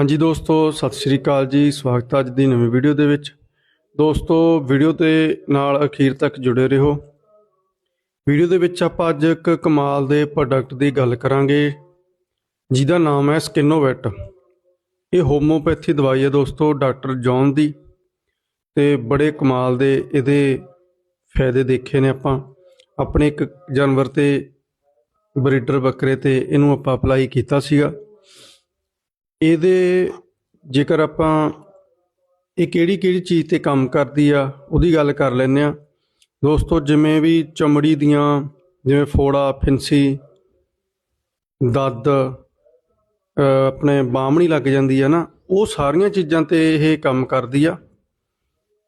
ਹਾਂਜੀ ਦੋਸਤੋ, ਸਤਿ ਸ਼੍ਰੀ ਅਕਾਲ ਜੀ। ਸਵਾਗਤ ਹੈ ਅੱਜ ਦੀ ਨਵੀਂ ਵੀਡੀਓ ਦੇ ਵਿੱਚ। ਦੋਸਤੋ, ਵੀਡੀਓ ਦੇ ਨਾਲ ਅਖੀਰ ਤੱਕ ਜੁੜੇ ਰਹੋ। ਵੀਡੀਓ ਦੇ ਵਿੱਚ ਆਪਾਂ ਅੱਜ ਇੱਕ ਕਮਾਲ ਦੇ ਪ੍ਰੋਡਕਟ ਦੀ ਗੱਲ ਕਰਾਂਗੇ, ਜਿਹਦਾ ਨਾਮ ਹੈ ਸਕਿਨੋਵੈਟ ਇਹ ਹੋਮੋਪੈਥੀ ਦਵਾਈ ਹੈ ਦੋਸਤੋ, ਡਾਕਟਰ ਜੌਨ ਦੀ। ਤੇ ਬੜੇ ਕਮਾਲ ਦੇ ਇਹਦੇ ਫਾਇਦੇ ਦੇਖੇ ਨੇ ਆਪਾਂ। ਆਪਣੇ ਇੱਕ ਜਾਨਵਰ ਤੇ ਬਰੀਡਰ ਬੱਕਰੇ ਤੇ ਇਹਨੂੰ ਆਪਾਂ ਅਪਲਾਈ ਕੀਤਾ ਸੀਗਾ। ਇਹਦੇ ਜੇਕਰ ਆਪਾਂ ਇਹ ਕਿਹੜੀ ਕਿਹੜੀ ਚੀਜ਼ ਤੇ ਕੰਮ ਕਰਦੀ ਆ, ਉਹਦੀ ਗੱਲ ਕਰ ਲੈਂਦੇ ਆ ਦੋਸਤੋ, ਜਿਵੇਂ ਵੀ ਚਮੜੀ ਦੀਆਂ, ਜਿਵੇਂ ਫੋੜਾ, ਫਿੰਸੀ ਦਰਦ ਆਪਣੇ ਬਾਹਮਣੀ ਲੱਗ ਜਾਂਦੀ ਆ ਨਾ, ਉਹ ਸਾਰੀਆਂ ਚੀਜ਼ਾਂ ਤੇ ਇਹ ਕੰਮ ਕਰਦੀ ਆ।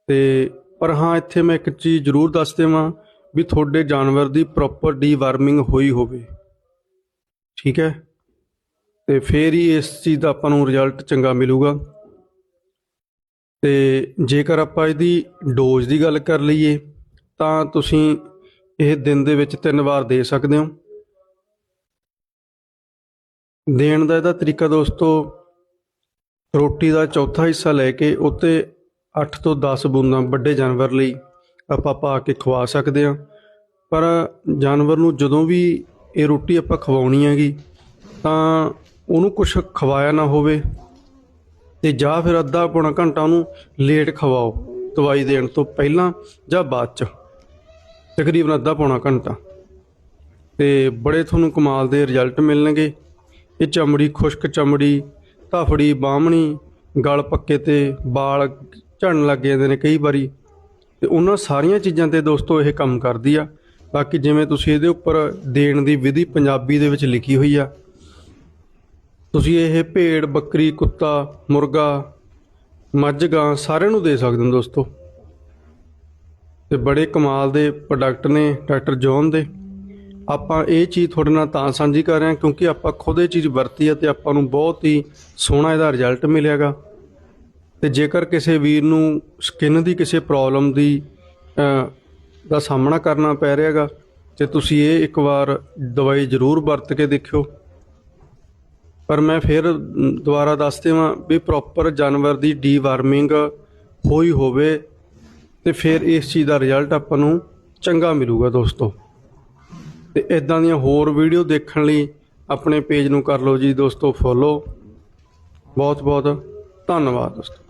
ਤੇ ਪਰ ਹਾਂ, ਇੱਥੇ ਮੈਂ ਇੱਕ ਚੀਜ਼ ਜ਼ਰੂਰ ਦੱਸ ਦੇਵਾਂ ਵੀ ਤੁਹਾਡੇ ਜਾਨਵਰ ਦੀ ਪ੍ਰੋਪਰ ਡੀਵਾਰਮਿੰਗ ਹੋਈ ਹੋਵੇ। ਠੀਕ ਹੈ? ਤੇ ਫੇਰ ਹੀ ਇਸ ਚੀਜ਼ ਦਾ ਆਪਾਂ ਨੂੰ ਰਿਜ਼ਲਟ ਚੰਗਾ ਮਿਲੂਗਾ। ਤੇ ਜੇਕਰ ਆਪਾਂ ਇਹਦੀ ਡੋਜ਼ ਦੀ ਗੱਲ ਕਰ ਲਈਏ, ਤਾਂ ਤੁਸੀਂ ਇਹ ਦਿਨ ਦੇ ਵਿੱਚ ਤਿੰਨ ਵਾਰ ਦੇ ਸਕਦੇ ਹੋ। ਦੇਣ ਦਾ ਇਹਦਾ ਤਰੀਕਾ ਦੋਸਤੋ, ਰੋਟੀ ਦਾ ਚੌਥਾ ਹਿੱਸਾ ਲੈ ਕੇ ਉੱਤੇ 8 ਤੋਂ 10 ਬੂੰਦਾਂ ਵੱਡੇ ਜਾਨਵਰ ਲਈ ਆਪਾਂ ਪਾ ਕੇ ਖਵਾ ਸਕਦੇ ਹਾਂ। ਪਰ ਜਾਨਵਰ ਨੂੰ ਜਦੋਂ ਵੀ ਇਹ ਰੋਟੀ ਆਪਾਂ ਖਵਾਉਣੀ ਹੈਗੀ, ਤਾਂ ਉਹਨੂੰ ਕੁਝ ਖਵਾਇਆ ਨਾ ਹੋਵੇ ਤੇ ਜਾਂ ਫਿਰ ਅੱਧਾ ਪੌਣਾ ਘੰਟਾ ਉਹਨੂੰ ਲੇਟ ਖਵਾਓ, ਦਵਾਈ ਦੇਣ ਤੋਂ ਪਹਿਲਾਂ ਜਾਂ ਬਾਅਦ ਚ। ਤਕਰੀਬਨ ਅੱਧਾ ਪੌਣਾ ਘੰਟਾ। ਤੇ ਬੜੇ ਤੁਹਾਨੂੰ ਕਮਾਲ ਦੇ ਰਿਜ਼ਲਟ ਮਿਲਣਗੇ। ਇਹ ਚਮੜੀ ਖੁਸ਼ਕ ਚਮੜੀ, ਧਫੜੀ, ਬਾਹਮਣੀ, ਗਲ ਪੱਕੇ ਤੇ ਵਾਲ ਝੜਨ ਲੱਗ ਜਾਂਦੇ ਨੇ ਕਈ ਵਾਰੀ। ਤੇ ਉਹਨਾਂ ਸਾਰੀਆਂ ਚੀਜ਼ਾਂ ਤੇ ਦੋਸਤੋ ਇਹ ਕੰਮ ਕਰਦੀ ਆ। ਬਾਕੀ ਜਿਵੇਂ ਤੁਸੀਂ ਇਹਦੇ ਉੱਪਰ ਦੇਣ ਦੀ ਵਿਧੀ ਪੰਜਾਬੀ ਦੇ ਵਿੱਚ ਲਿਖੀ ਹੋਈ ਆ ਤੁਸੀਂ ਇਹ ਭੇਡ, ਬੱਕਰੀ, ਕੁੱਤਾ, ਮੁਰਗਾ, ਮੱਝ, ਗਾਂ ਸਾਰਿਆਂ ਨੂੰ ਦੇ ਸਕਦੇ ਹੋ ਦੋਸਤੋ। ਤੇ ਬੜੇ ਕਮਾਲ ਦੇ ਪ੍ਰੋਡਕਟ ਨੇ ਡਾਕਟਰ ਜੌਨ ਦੇ। ਆਪਾਂ ਇਹ ਚੀਜ਼ ਤੁਹਾਡੇ ਨਾਲ ਤਾਂ ਸਾਂਝੀ ਕਰ ਰਹੇ ਹਾਂ ਕਿਉਂਕਿ ਆਪਾਂ ਖੁਦ ਇਹ ਚੀਜ਼ ਵਰਤੀ ਹੈ ਤੇ ਆਪਾਂ ਨੂੰ ਬਹੁਤ ਹੀ ਸੋਹਣਾ ਇਹਦਾ ਰਿਜ਼ਲਟ ਮਿਲਿਆਗਾ। ਤੇ ਜੇਕਰ ਕਿਸੇ ਵੀਰ ਨੂੰ ਸਕਿਨ ਦੀ ਕਿਸੇ ਪ੍ਰੋਬਲਮ ਦੀ ਦਾ ਸਾਹਮਣਾ ਕਰਨਾ ਪੈ ਰਿਹਾਗਾ, ਤੇ ਤੁਸੀਂ ਇਹ ਇੱਕ ਵਾਰ ਦਵਾਈ ਜ਼ਰੂਰ ਵਰਤ ਕੇ ਦੇਖਿਓ। ਪਰ ਮੈਂ ਫਿਰ ਦੁਬਾਰਾ ਦੱਸ ਦੇਵਾਂ ਵੀ ਪ੍ਰੋਪਰ ਜਾਨਵਰ ਦੀ ਡੀਵਾਰਮਿੰਗ ਹੋਈ ਹੋਵੇ ਤੇ ਫਿਰ ਇਸ ਚੀਜ਼ ਦਾ ਰਿਜ਼ਲਟ ਆਪਾਂ ਨੂੰ ਚੰਗਾ ਮਿਲੂਗਾ ਦੋਸਤੋ। ਤੇ ਇਦਾਂ ਦੀਆਂ ਹੋਰ ਵੀਡੀਓ ਦੇਖਣ ਲਈ ਆਪਣੇ ਪੇਜ ਨੂੰ ਕਰ ਲਓ ਜੀ ਦੋਸਤੋ ਫੋਲੋ ਬਹੁਤ ਬਹੁਤ ਧੰਨਵਾਦ ਦੋਸਤੋ।